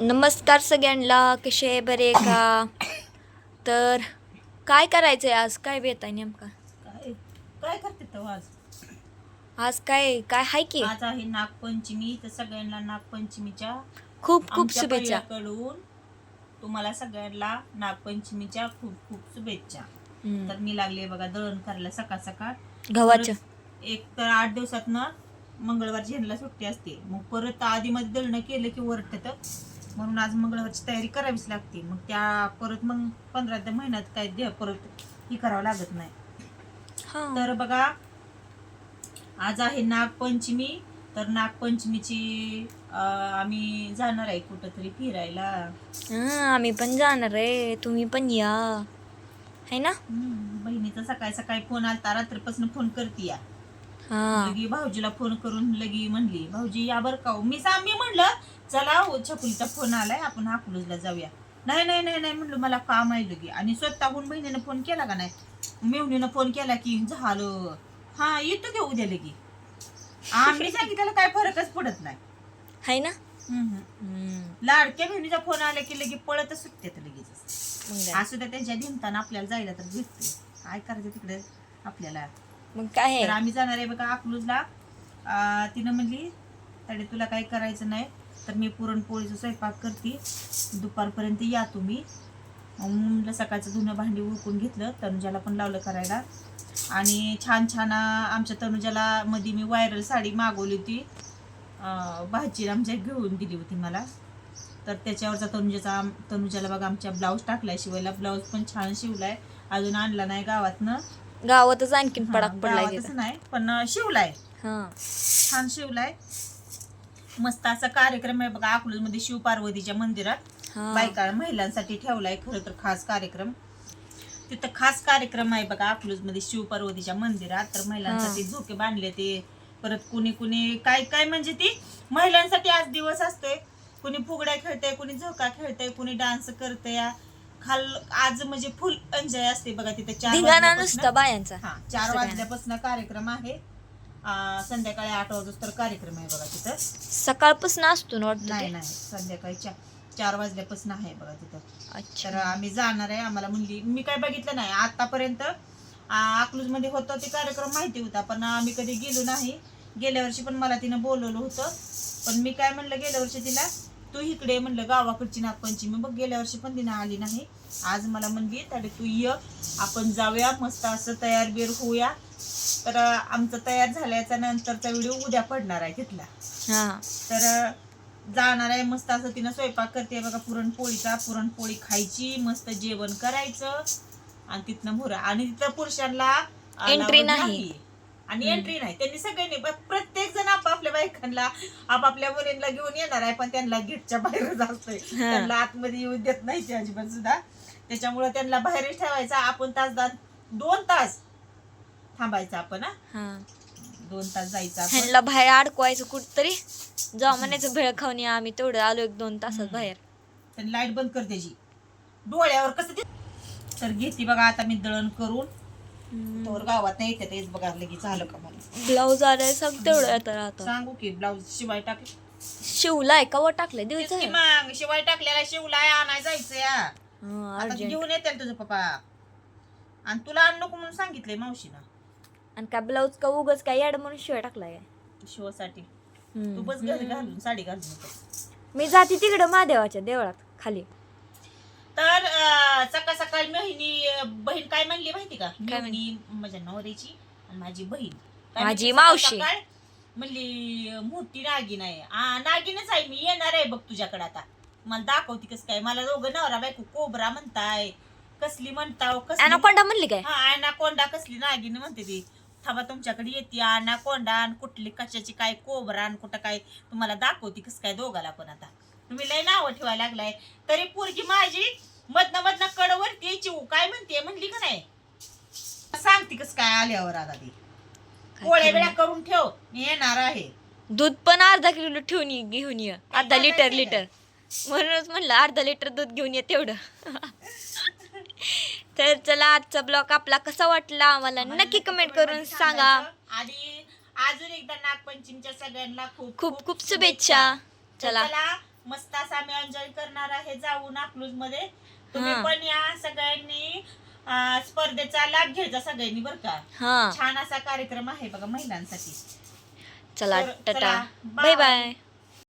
नमस्कार सगळ्यांना कसे आहे? बरे का? तर काय करायचं आहे आज? काय बेत आहे नेमका? काय काय करते तो आज? आज काय काय हाय की? आज आहे नागपंचमी तर सगळ्यांना नागपंचमीच्या खूप खूप आमच्या शुभेच्छा. परिवाराकडून तुम्हाला सगळ्यांना नागपंचमीच्या खूप खूप शुभेच्छा. हम्म. तर मी लागले बघा दळण करायला सकाळ सकाळ. गव्हाच्या परत एक तर आठ दिवसात ना मंगळवारची ह्यांना सुट्टी असते. मग परत आधी मध्ये दळणं केलं की वरटत. म्हणून आज मंगळवारची तयारी करावीच लागते. मग त्या परत मग पंधरा त्या महिन्यात काय द्या परत ही करावं लागत नाही. तर बघा आज आहे नागपंचमी. तर नागपंचमीची आम्ही जाणार आहे कुठंतरी फिरायला. हा, आम्ही पण जाणार आहे. तुम्ही पण या. है ना? बहिणीचा सकाळी सकाळी फोन आलता. रात्रीपासून फोन करते या. हा. लगी भाऊजीला फोन करून लगी म्हणली भाऊजी या बर का हो?" मी मी म्हणलं चला हो, छकुलीचा फोन आलाय आपण अकलूजला जाऊया. नाही नाही नाही नाही म्हणलं मला काम आहे लगी. आणि स्वतःहून बहिणीनं फोन केला का नाही? मेवणीनं फोन केला की झालं. हा येतो की उद्या लगी. आम्ही सांगितलं काय फरकच पडत नाही. है ना. लाडक्या बहिणीचा फोन आला की लगी पळतच सुटते लगेच? असू द्या त्यांच्या निमतानं आपल्याला जायला तर भेटते काय करायचं तिकडे आपल्याला? मग काय आहे? आम्ही जाणार आहे बघा अकलूजला तिनं म्हणली तडे तुला काही करायचं नाही तर मी पुरणपोळीचा स्वयंपाक करते. दुपारपर्यंत या तुम्ही. म्हणलं सकाळचं धुणं भांडी उरकून घेतलं तनुजाला पण लावलं करायला. आणि छान छान आमच्या तनुजाला मध्ये मी व्हायरल साडी मागवली होती. भाची आमच्या घेऊन दिली होती मला. तर त्याच्यावरचा तनुजाचा तनुजाला बघा आमच्या ब्लाऊज टाकलाय शिवायला. ब्लाऊज पण छान शिवलाय. अजून आणला नाही गावातनं. गावातच आणखीन पडाक पडलाय. नाही पण शिवलाय. छान शिवलाय. मस्त असा कार्यक्रम आहे बघा अकलूजमध्ये शिव पार्वतीच्या मंदिरात बायका महिलांसाठी ठेवलाय खरं तर खास कार्यक्रम. तिथं खास कार्यक्रम आहे बघा अकलूजमध्ये शिव पार्वतीच्या मंदिरात. तर महिलांसाठी झोके बांधले ते. परत कुणी कुणी काय काय म्हणजे ती महिलांसाठी आज दिवस असतोय. कुणी फुगड्या खेळतंय कुणी झोका खेळतंय कुणी डान्स करतंय. खाल आज म्हणजे फुल एन्जॉय असते बघा तिथे. चार नुसता बायांचा. हा चार. वाजल्यापासून कार्यक्रम आहे. आ, संध्याकाळी आठ वाजता कार्यक्रम आहे बघा तिथं. सकाळपासून असतो ना वाटतं नाही ते? नाही संध्याकाळी चार चार वाजल्यापासून आहे बघा तिथं. तर अच्छा आम्ही जाणार आहे आम्हाला म्हणली मी काय बघितलं नाही आतापर्यंत अकलूजमध्ये होतं ते कार्यक्रम माहिती होता पण आम्ही कधी गेलो नाही. गेल्या वर्षी पण मला तिनं बोलवलं होतं पण मी काय म्हणलं गेल्या वर्षी तिला तू इकडे म्हणलं गावाकडची नागपंचमी. बघ गेल्या वर्षी पण तिनं आली नाही. आज मला म्हणली तरी तू ये आपण जाऊया मस्त असं तयार बिर होऊया. तर आमचं तयार झाल्याच्या नंतरचा व्हिडिओ उद्या पडणार आहे तिथला. हा. तर जाणार आहे मस्त असं तिनं स्वयंपाक करते. बघा पुरणपोळीचा पुरणपोळी खायची मस्त जेवण करायचं. आणि तिथनं मुरा. आणि तिथं पुरुषांना लावत नाही. आणि एंट्री नाही. त्यांनी सगळ्यांनी प्रत्येक जण आपापल्या बायकांना आपापल्या मुलींना घेऊन येणार आहे पण त्यांना गेटच्या बाहेरच असतंय. त्यांना आतमध्ये येऊ देत नाही ते अजिबात सुद्धा. त्याच्यामुळे त्यांना बाहेरच ठेवायचा आपण तास दोन तास थांबायचं आपण दोन तास जायचं ह्यांना बाहेर अडकवायचं कुठतरी. जाऊ म्हणायचं भेळ खाऊन या आम्ही. तेवढं आलो एक दोन तासात बाहेर. तर लाइट बंद कर त्याची. डोळ्यावर कसं ते तर घेते बघा आता मी दळण करून. तोवर गावात नाही येते तेच बघा लगेच झालं का मला ब्लाऊज आलाय सांग तेवढं आता सांगू की ब्लाऊज शिवाय टाकले. शिवलाय का वर टाकलाय? तेच देऊच मग शिवाय टाकलेला शिवलाय आणाय जायचं या आता अर्जंट. घेऊन येते ना तुझं पप्पा. आणि तुला आण नको म्हणून सांगितलंय मावशीनं. आणि काय ब्लाऊज का उगच काय याड म्हणून शिवाय टाकलाय शिवासाठी. हम्म. तू बस घरी घालून साडी घालून येतो. मी जाते तिकडं महादेवाच्या देवळात खाली. तर सकाळ सकाळी महिनी बहीण काय म्हणली माहिती का? काय म्हणली? मी माझ्या नवऱ्याची आणि माझी बहीण. काय माझी म्हणली मावशी. सकाळ म्हणली मोठी नागिन आहे. आ नागिनच आहे मी येणार आहे बघ तुझ्याकडे आता. मला दाखवती कसं काय? मला दोघं नवरा बायको कोबरा म्हणताय. कसली म्हणताव कसली अनाकोंडा म्हणली काय? हा कोंडा कसली नागिन म्हणते ती. थांबा तुमच्याकडे येते. आना कोंडा आणि कुठली कशाची काय कोबरा आणि कुठं काय? तुम्हाला दाखवती कसं काय दोघाला पण आता. तुम्ही लय नावं ठेवायला लागलाय. तरी पोरगी माझी मधनं मधनं कडवरती यायची हो. काय म्हणते? म्हणली का नाही? सांगते कसं काय आल्यावर आता ती. पोळ्या बिळ्या करून ठेव. मी येणार आहे. दूध पण अर्धा किलो ठेवून ये घेऊन ये. अर्धा लिटर लिटर. म्हणूनच म्हणलं अर्धा लिटर दूध घेऊन ये तेवढं. तर चला आजचा ब्लॉग आपला कसा वाटला? आम्हाला नक्की कमेंट करून सांगा. आणि अजून एकदा नागपंचमीच्या सगळ्यांना खूप खूप खूप शुभेच्छा. चला. चला मस्त असा आम्ही एन्जॉय करणार आहे जाऊन अकलूजमध्ये. तुम्ही हा. पण या सगळ्यांनी अं, स्पर्धेचा लाभ घ्यायचा सगळ्यांनी बरं का. हा. छान असा कार्यक्रम आहे बघा महिलांसाठी. चला तर टाटा. चला, बाय. बाय